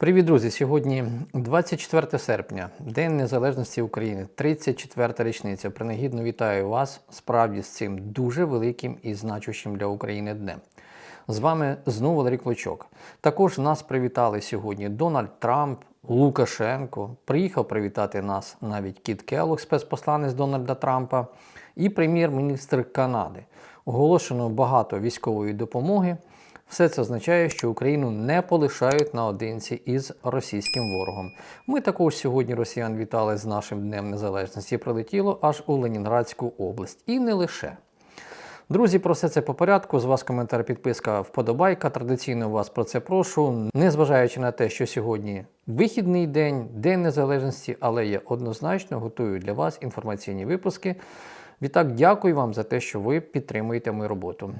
Привіт, друзі! Сьогодні 24 серпня, День Незалежності України, 34-та річниця. Принагідно вітаю вас справді з цим дуже великим і значущим для України днем. З вами знову Валерій Клочок. Також нас привітали сьогодні Дональд Трамп, Лукашенко. Приїхав привітати нас навіть Кіт Келлог, спецпосланець Дональда Трампа, і прем'єр-міністр Канади. Оголошено багато військової допомоги. Все це означає, що Україну не полишають наодинці із російським ворогом. Ми також сьогодні росіян вітали з нашим Днем Незалежності. Прилетіло аж у Ленінградську область. І не лише. Друзі, про все це по порядку. З вас коментар, підписка, вподобайка. Традиційно вас про це прошу. Незважаючи на те, що сьогодні вихідний день, День Незалежності, але я однозначно готую для вас інформаційні випуски. Відтак, дякую вам за те, що ви підтримуєте мою роботу.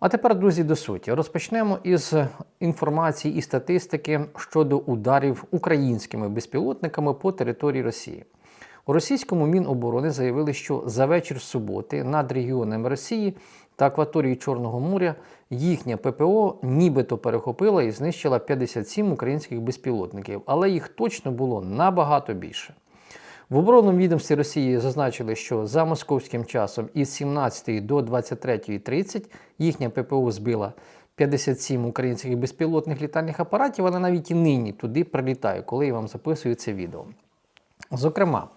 А тепер, друзі, до суті. Розпочнемо із інформації і статистики щодо ударів українськими безпілотниками по території Росії. У російському Міноборони заявили, що за вечір суботи над регіонами Росії та акваторії Чорного моря їхня ППО нібито перехопила і знищила 57 українських безпілотників, але їх точно було набагато більше. В оборонному відомстві Росії зазначили, що за московським часом із 17 до 23.30 їхня ППО збила 57 українських безпілотних літальних апаратів, але навіть і нині туди прилітає, коли я вам записую це відео. Зокрема,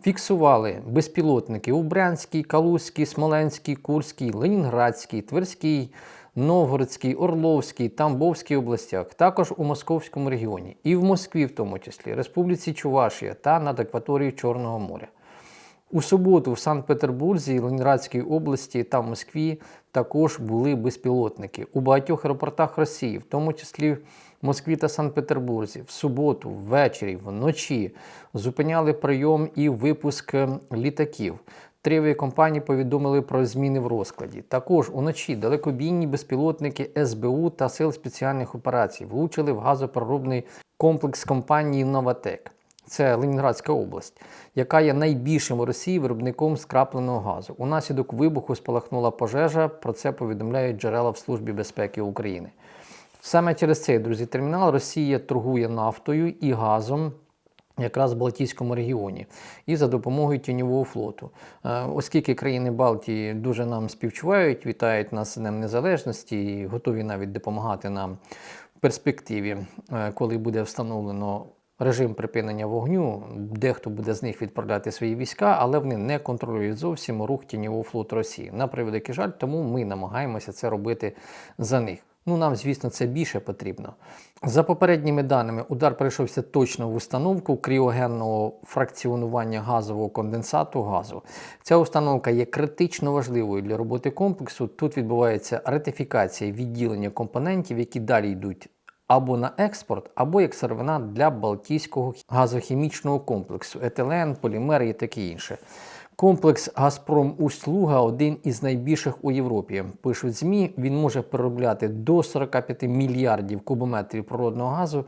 фіксували безпілотники у Брянській, Калузькій, Смоленській, Курській, Ленінградській, Тверській, Новгородській, Орловській, Тамбовській областях, також у Московському регіоні, і в Москві, в тому числі, Республіці Чувашія та над акваторією Чорного моря. У суботу в Санкт-Петербурзі, Ленінградській області та в Москві також були безпілотники. У багатьох аеропортах Росії, в тому числі в Москві та Санкт-Петербурзі, в суботу, ввечері, вночі зупиняли прийом і випуск літаків. Три авіакомпанії повідомили про зміни в розкладі. Також уночі далекобійні безпілотники СБУ та Сил спеціальних операцій влучили в газопроробний комплекс компанії Новатек. Це Ленінградська область, яка є найбільшим у Росії виробником скрапленого газу. Унаслідок вибуху спалахнула пожежа. Про це повідомляють джерела в Службі безпеки України. Саме через цей друзі термінал Росія торгує нафтою і газом. Якраз в Балтійському регіоні і за допомогою тіньового флоту, Е, оскільки країни Балтії дуже нам співчувають, вітають нас Днем Незалежності і готові навіть допомагати нам в перспективі, е, коли буде встановлено режим припинення вогню. Дехто буде з них відправляти свої війська, але вони не контролюють зовсім рух тіньового флоту Росії. На превеликий жаль, тому ми намагаємося це робити за них. Ну, нам, звісно, це більше потрібно. За попередніми даними, удар прийшовся точно в установку кріогенного фракціонування газового конденсату газу. Ця установка є критично важливою для роботи комплексу. Тут відбувається ретифікація відділення компонентів, які далі йдуть або на експорт, або як сировина для Балтійського газохімічного комплексу, етилен, полімери і таке інше. Комплекс Газпром Услуга один із найбільших у Європі. Пишуть ЗМІ, він може переробляти до 45 мільярдів кубометрів природного газу,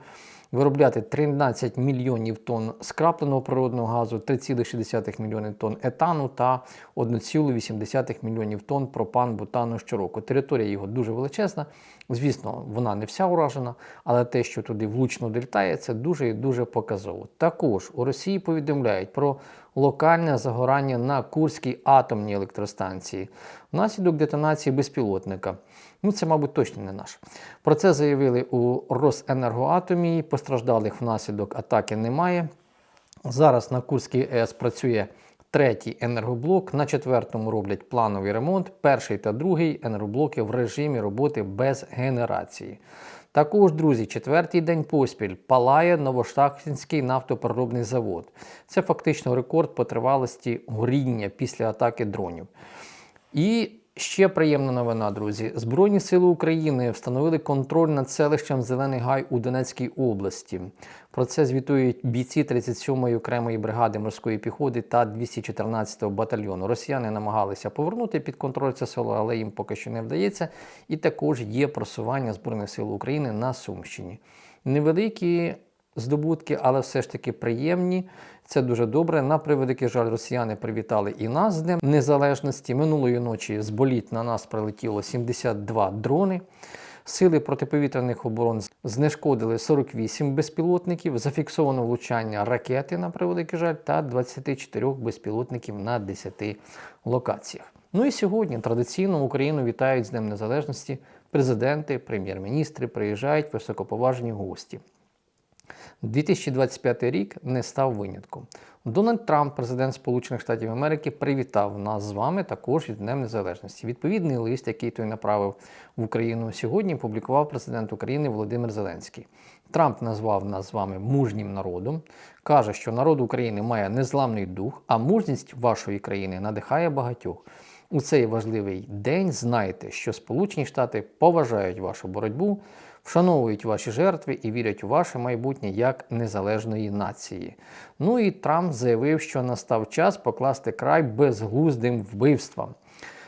виробляти 13 мільйонів тонн скрапленого природного газу, 3,6 мільйонів тонн етану та 1,8 мільйонів тонн пропан бутану щороку. Територія його дуже величезна. Звісно, вона не вся уражена, але те, що туди влучно долітає, це дуже і дуже показово. Також у Росії повідомляють про локальне загорання на Курській атомній електростанції внаслідок детонації безпілотника. Ну, це, мабуть, точно не наш. Про це заявили у Росенергоатомії. Постраждалих внаслідок атаки немає. Зараз на Курській АЕС працює третій енергоблок. На четвертому роблять плановий ремонт. Перший та другий енергоблоки в режимі роботи без генерації. Також, друзі, четвертий день поспіль палає Новоштахтинський нафтопереробний завод. Це фактично рекорд по тривалості горіння після атаки дронів. І ще приємна новина, друзі. Збройні сили України встановили контроль над селищем Зелений Гай у Донецькій області. Про це звітують бійці 37-ї окремої бригади морської піхоти та 214-го батальйону. Росіяни намагалися повернути під контроль це село, але їм поки що не вдається. І також є просування Збройних сил України на Сумщині. Невеликі здобутки, але все ж таки приємні. Це дуже добре. На превеликий жаль, росіяни привітали і нас з Днем Незалежності. Минулої ночі з боліт на нас прилетіло 72 дрони. Сили протиповітряних оборон знешкодили 48 безпілотників, зафіксовано влучання ракети на превеликий жаль та 24 безпілотників на 10 локаціях. Ну і сьогодні традиційно Україну вітають з Днем Незалежності президенти, прем'єр-міністри, приїжджають високоповажні гості. 2025 рік не став винятком. Дональд Трамп, президент Сполучених Штатів Америки, привітав нас з вами також із Днем Незалежності. Відповідний лист, який той направив в Україну сьогодні, публікував президент України Володимир Зеленський. Трамп назвав нас з вами мужнім народом, каже, що народ України має незламний дух, а мужність вашої країни надихає багатьох. У цей важливий день знайте, що Сполучені Штати поважають вашу боротьбу, вшановують ваші жертви і вірять у ваше майбутнє як незалежної нації. Ну і Трамп заявив, що настав час покласти край безглуздим вбивствам.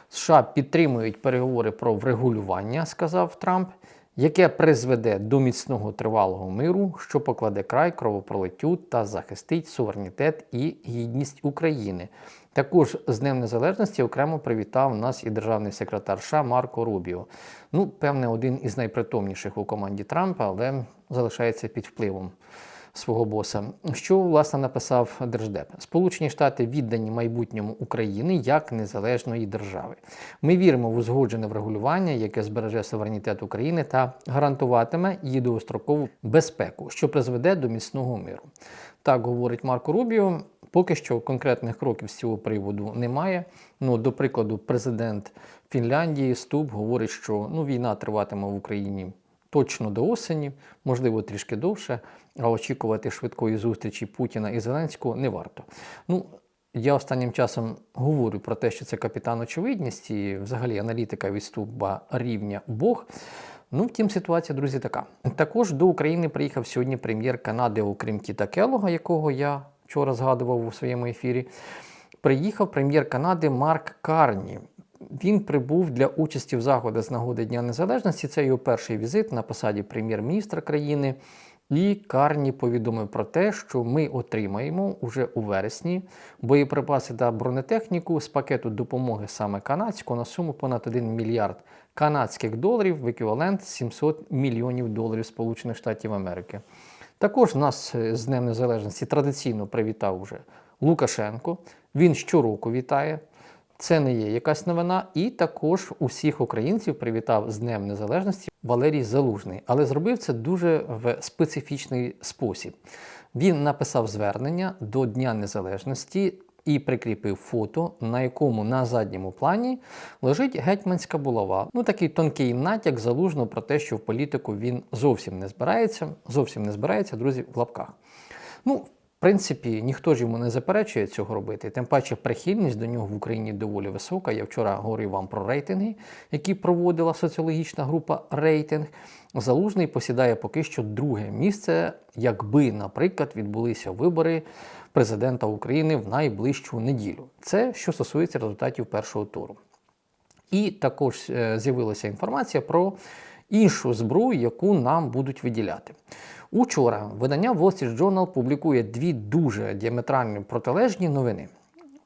США підтримують переговори про врегулювання, сказав Трамп, яке призведе до міцного тривалого миру, що покладе край кровопролиттю та захистить суверенітет і гідність України. Також з Днем Незалежності окремо привітав нас і державний секретар США Марко Рубіо. Ну, певне, один із найпритомніших у команді Трампа, але залишається під впливом свого боса. Що власне написав Держдеп? Сполучені Штати віддані майбутньому України як незалежної держави. Ми віримо в узгоджене врегулювання, яке збереже суверенітет України та гарантуватиме її довгострокову безпеку, що призведе до міцного миру. Так говорить Марко Рубіо. Поки що конкретних кроків з цього приводу немає. Ну, до прикладу, президент Фінляндії Стуб говорить, що ну, війна триватиме в Україні точно до осені, можливо, трішки довше, а очікувати швидкої зустрічі Путіна і Зеленського не варто. Ну, я останнім часом говорю про те, що це капітан очевидність і взагалі аналітика відступа рівня Бог. Ну, втім, ситуація, друзі, така. Також до України приїхав сьогодні прем'єр Канади, окрім Кіта Келлога, якого я вчора згадував у своєму ефірі. Приїхав прем'єр Канади Марк Карні. Він прибув для участі в заходах з нагоди Дня Незалежності. Це його перший візит на посаді прем'єр-міністра країни. І Карні повідомив про те, що ми отримаємо уже у вересні боєприпаси та бронетехніку з пакету допомоги саме канадського на суму понад 1 мільярд канадських доларів в еквівалент 700 мільйонів доларів Сполучених Штатів Америки. Також нас з Днем Незалежності традиційно привітав уже Лукашенко. Він щороку вітає. Це не є якась новина. І також усіх українців привітав з Днем Незалежності Валерій Залужний, але зробив це дуже в специфічний спосіб. Він написав звернення до Дня Незалежності і прикріпив фото, на якому на задньому плані лежить гетьманська булава. Ну такий тонкий натяк залужно про те, що в політику він зовсім не збирається. Зовсім не збирається, друзі, в лапках. Ну, принципі, ніхто ж йому не заперечує цього робити. Тим паче прихильність до нього в Україні доволі висока. Я вчора говорив вам про рейтинги, які проводила соціологічна група рейтинг. Залужний посідає поки що друге місце, якби, наприклад, відбулися вибори президента України в найближчу неділю. Це що стосується результатів першого туру. І також е, з'явилася інформація про іншу зброю, яку нам будуть виділяти. Учора видання Wall Street Journal публікує дві дуже діаметрально протилежні новини.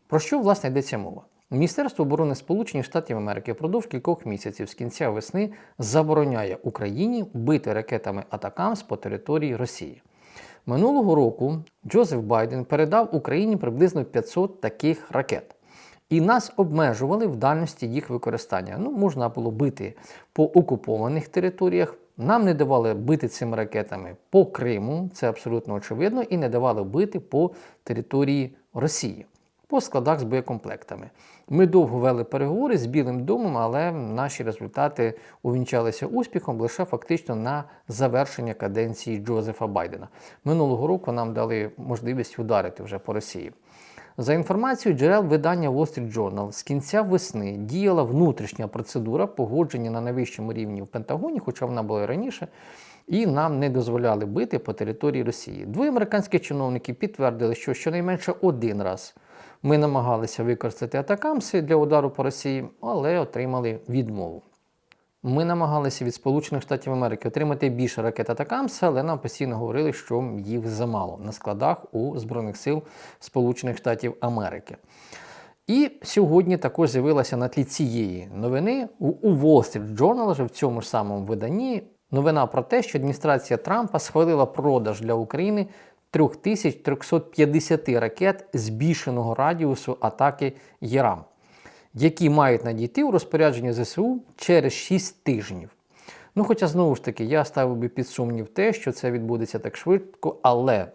Про що власне йдеться мова? Міністерство оборони Сполучених Штатів Америки впродовж кількох місяців з кінця весни забороняє Україні бити ракетами Атакамс по території Росії. Минулого року Джозеф Байден передав Україні приблизно 500 таких ракет. І нас обмежували в дальності їх використання. Ну, можна було бити по окупованих територіях. Нам не давали бити цими ракетами по Криму, це абсолютно очевидно, і не давали бити по території Росії, по складах з боєкомплектами. Ми довго вели переговори з Білим домом, але наші результати увінчалися успіхом лише фактично на завершення каденції Джозефа Байдена. Минулого року нам дали можливість ударити вже по Росії. За інформацією джерел видання Wall Street Journal, з кінця весни діяла внутрішня процедура погодження на найвищому рівні в Пентагоні, хоча вона була і раніше, і нам не дозволяли бити по території Росії. Двоє американських чиновників підтвердили, що щонайменше один раз ми намагалися використати атакамси для удару по Росії, але отримали відмову. Ми намагалися від Сполучених Штатів Америки отримати більше ракет Атакамс, але нам постійно говорили, що їх замало на складах у Збройних сил Сполучених Штатів Америки. І сьогодні також з'явилася на тлі цієї новини у Wall Street Journal, вже в цьому ж самому виданні, новина про те, що адміністрація Трампа схвалила продаж для України 3350 ракет збільшеного радіусу атаки ЄРАМ, які мають надійти у розпорядження ЗСУ через 6 тижнів. Ну, хоча знову ж таки, я ставив би під сумнів те, що це відбудеться так швидко, але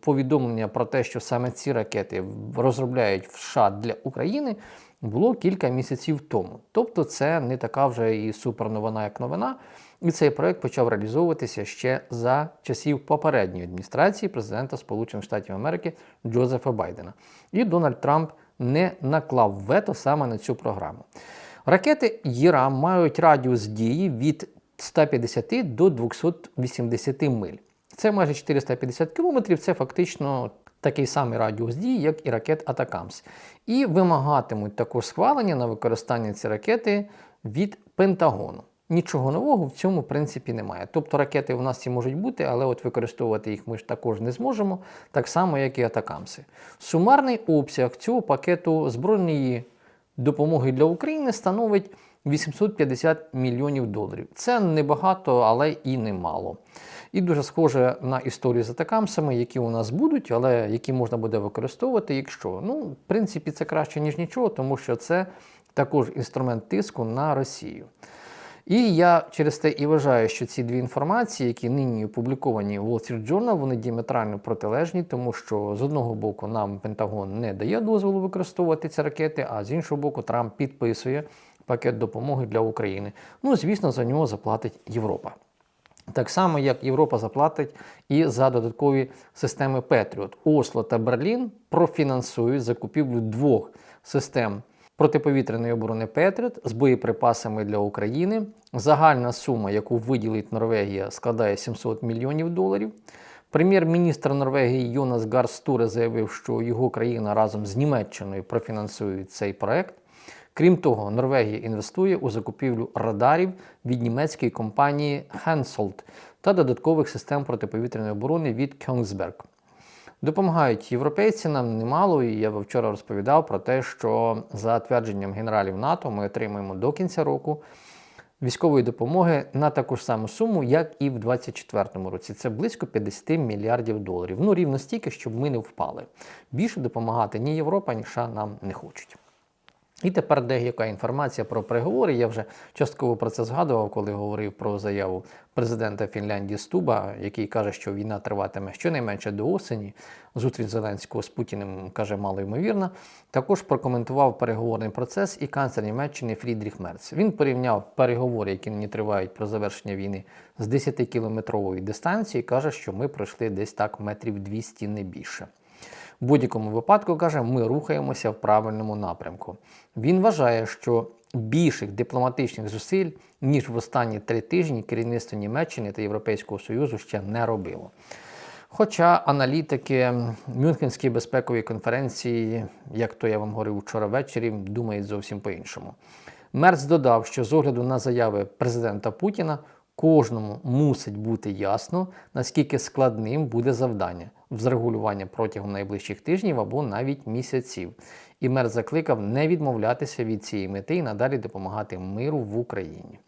повідомлення про те, що саме ці ракети розробляють в США для України, було кілька місяців тому. Тобто, це не така вже і суперновина, як новина. І цей проект почав реалізовуватися ще за часів попередньої адміністрації президента Сполучених Штатів Америки Джозефа Байдена. І Дональд Трамп не наклав вето саме на цю програму. Ракети ЄРАМ мають радіус дії від 150 до 280 миль. Це майже 450 кілометрів, це фактично такий самий радіус дії, як і ракет Атакамс. І вимагатимуть також схвалення на використання ці ракети від Пентагону. Нічого нового в цьому в принципі немає. Тобто ракети у нас ці можуть бути, але от використовувати їх ми ж також не зможемо, так само, як і атакамси. Сумарний обсяг цього пакету збройної допомоги для України становить 850 мільйонів доларів. Це небагато, але і немало. І дуже схоже на історію з атакамсами, які у нас будуть, але які можна буде використовувати, якщо. Ну, в принципі, це краще, ніж нічого, тому що це також інструмент тиску на Росію. І я через те і вважаю, що ці дві інформації, які нині опубліковані в Wall Street Journal, вони діаметрально протилежні, тому що з одного боку нам Пентагон не дає дозволу використовувати ці ракети, а з іншого боку, Трамп підписує пакет допомоги для України. Ну, звісно, за нього заплатить Європа. Так само, як Європа заплатить і за додаткові системи Петріот. Осло та Берлін профінансують закупівлю двох систем протиповітряної оборони Петріот з боєприпасами для України. Загальна сума, яку виділить Норвегія, складає 700 мільйонів доларів. Прем'єр-міністр Норвегії Йонас Гарстуре заявив, що його країна разом з Німеччиною профінансують цей проект. Крім того, Норвегія інвестує у закупівлю радарів від німецької компанії Hensoldt та додаткових систем протиповітряної оборони від Kongsberg. Допомагають європейці нам немало, і я вчора розповідав про те, що за твердженням генералів НАТО ми отримаємо до кінця року військової допомоги на таку ж саму суму, як і в 2024 році. Це близько 50 мільярдів доларів. Ну рівно стільки, щоб ми не впали. Більше допомагати ні Європа, ні США нам не хочуть. І тепер деяка інформація про переговори. Я вже частково про це згадував, коли говорив про заяву президента Фінляндії Стуба, який каже, що війна триватиме щонайменше до осені. Зустріч Зеленського з Путіним каже, мало ймовірно. Також прокоментував переговорний процес і канцлер Німеччини Фрідріх Мерц. Він порівняв переговори, які нині тривають про завершення війни з 10-кілометрової дистанції. і Каже, що ми пройшли десь так метрів 200 не більше. В будь-якому випадку каже, ми рухаємося в правильному напрямку. Він вважає, що більших дипломатичних зусиль, ніж в останні три тижні керівництво Німеччини та Європейського Союзу ще не робило. Хоча аналітики Мюнхенської безпекової конференції, як то я вам говорив вчора ввечері, думають зовсім по-іншому. Мерц додав, що з огляду на заяви президента Путіна кожному мусить бути ясно, наскільки складним буде завдання з протягом найближчих тижнів або навіть місяців. І мер закликав не відмовлятися від цієї мети і надалі допомагати миру в Україні.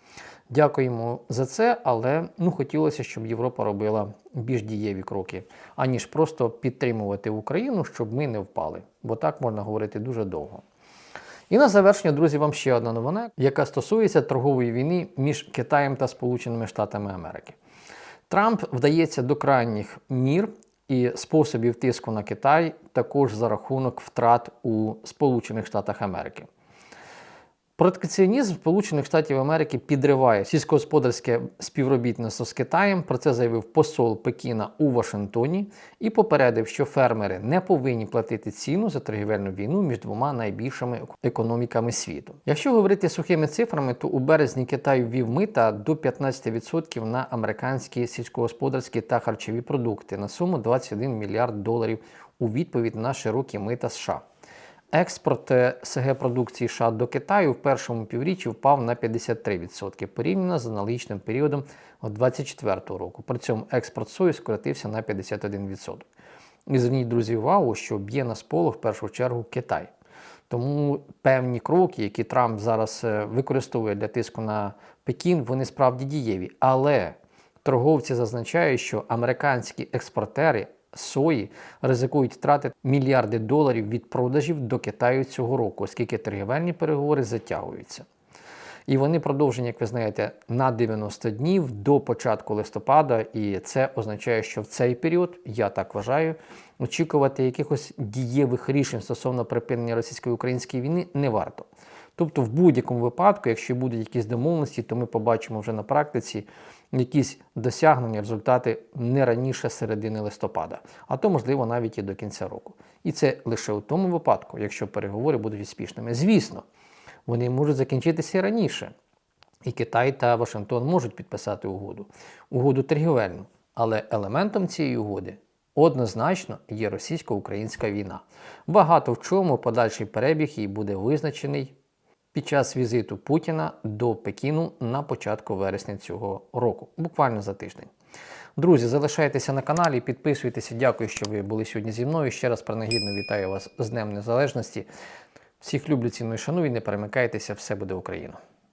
Дякуємо за це, але ну хотілося, щоб Європа робила більш дієві кроки, аніж просто підтримувати Україну, щоб ми не впали. Бо так можна говорити дуже довго. І на завершення, друзі, вам ще одна новина, яка стосується торгової війни між Китаєм та Сполученими Штатами Америки. Трамп вдається до крайніх мір і способів тиску на Китай також за рахунок втрат у Сполучених Штатах Америки. Протекціонізм Сполучених Штатів Америки підриває сільськогосподарське співробітництво з Китаєм. Про це заявив посол Пекіна у Вашингтоні і попередив, що фермери не повинні платити ціну за торгівельну війну між двома найбільшими економіками світу. Якщо говорити сухими цифрами, то у березні Китай ввів мита до 15% на американські сільськогосподарські та харчові продукти на суму 21 мільярд доларів у відповідь на широкі мита США. Експорт е, СГ продукції США до Китаю в першому півріччі впав на 53% порівняно з аналогічним періодом 2024 року. При цьому експорт сої скоротився на 51%. І зверніть, друзі, увагу, що б'є на сполох в першу чергу Китай. Тому певні кроки, які Трамп зараз е, використовує для тиску на Пекін, вони справді дієві. Але торговці зазначають, що американські експортери сої ризикують втратити мільярди доларів від продажів до Китаю цього року, оскільки торгівельні переговори затягуються. І вони продовжені, як ви знаєте, на 90 днів до початку листопада. І це означає, що в цей період, я так вважаю, очікувати якихось дієвих рішень стосовно припинення російсько-української війни не варто. Тобто, в будь-якому випадку, якщо будуть якісь домовленості, то ми побачимо вже на практиці якісь досягнення, результати не раніше середини листопада, а то, можливо, навіть і до кінця року. І це лише у тому випадку, якщо переговори будуть успішними. Звісно, вони можуть закінчитися і раніше. І Китай та Вашингтон можуть підписати угоду, угоду торгівельну. Але елементом цієї угоди однозначно є російсько-українська війна. Багато в чому подальший перебіг її буде визначений під час візиту Путіна до Пекіну на початку вересня цього року, буквально за тиждень. Друзі, залишайтеся на каналі, підписуйтеся. Дякую, що ви були сьогодні зі мною. Ще раз принагідно вітаю вас з Днем Незалежності. Всіх люблю, ціную, шаную, не перемикайтеся, все буде Україна.